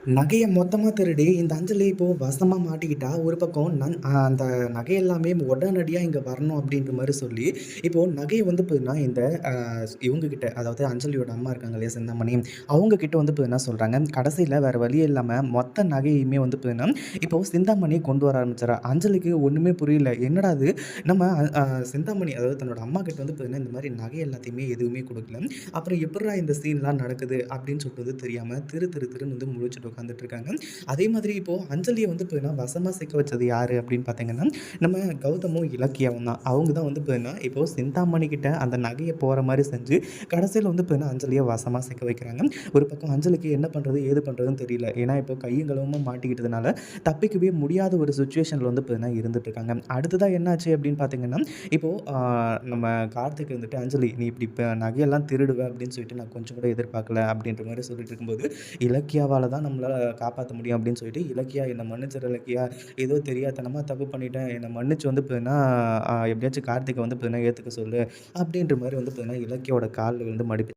நகையை மொத்தமாக திருடி இந்த அஞ்சலி இப்போ வசமாக மாட்டிக்கிட்டா. ஒரு பக்கம் நன் அந்த நகை எல்லாமே உடனடியாக இங்கே வரணும் அப்படின்ற மாதிரி சொல்லி, இப்போது நகையை வந்து பார்த்தீங்கன்னா, இந்த இவங்கக்கிட்ட அதாவது அஞ்சலியோட அம்மா இருக்காங்க இல்லையா சிந்தாமணி, அவங்கக்கிட்ட வந்து பார்த்தீங்கன்னா சொல்கிறாங்க கடைசியில் வேறு வழியே இல்லாமல் மொத்த நகையுமே வந்து பார்த்தீங்கன்னா, இப்போது சிந்தாமணி கொண்டு வர ஆரம்பிச்சிடா அஞ்சலிக்கு ஒன்றுமே புரியல. என்னடா இது நம்ம சிந்தாமணி அதாவது தன்னோட அம்மா கிட்ட வந்து பார்த்தீங்கன்னா, இந்த மாதிரி நகை எல்லாத்தையுமே எதுவுமே கொடுக்கல அப்புறம் எப்படா இந்த சீன்லாம் நடக்குது அப்படின்னு சொல்லிட்டு வந்து தெரியாமல் திரு திரு திருன்னு வந்து முழிச்சிட்டு உட்காந்துட்டு இருக்காங்க. அதே மாதிரி இப்போது அஞ்சலியை வந்து பார்த்தீங்கன்னா, வசமாக சிக்க வச்சது யார் அப்படின்னு பார்த்தீங்கன்னா, நம்ம கௌதமும், இலக்கியாவும் தான். அவங்க தான் வந்து பார்த்தீங்கன்னா, இப்போது சிந்தாமணி கிட்ட அந்த நகையை போகிற மாதிரி செஞ்சு, கடைசியில் வந்து பார்த்தீங்கன்னா, அஞ்சலியை வசமாக சிக்க வைக்கிறாங்க. ஒரு பக்கம் அஞ்சலிக்கு என்ன பண்ணுறது ஏது பண்ணுறதுன்னு தெரியல. ஏன்னா, இப்போ கையும் மாட்டிக்கிட்டதுனால, தப்பிக்கவே முடியாத ஒரு சுச்சுவேஷனில் வந்து பார்த்தீங்கன்னா இருந்துட்டுருக்காங்க அடுத்ததாக என்னாச்சு அப்படின்னு பார்த்தீங்கன்னா, இப்போது நம்ம கார்த்திக் வந்துட்டு, "அஞ்சலி நீ இப்படி இப்போ நகையெல்லாம் திருடுவ அப்படின்னு சொல்லிட்டு நான் கொஞ்சம் கூட எதிர்பார்க்கல." அப்படின்ற மாதிரி சொல்லிட்டு இருக்கும்போது, இலக்கியாவால் தான் நம்ம நம்மளால் காப்பாற்ற முடியும் அப்படின்னு சொல்லிட்டு, "இலக்கியா என்னை மன்னிச்சிட இலக்கியா. ஏதோ தெரியாதனமாக தப்பு பண்ணிட்டேன். என்னை மன்னிச்சு வந்து பார்த்தீங்கன்னா, எப்படியாச்சும் கார்த்திகை வந்து பார்த்தீங்கன்னா ஏற்றுக்க சொல்லு." அப்படின்ற மாதிரி வந்து பார்த்தீங்கன்னா, இலக்கியோட காலில் விழுந்து மடிப்பு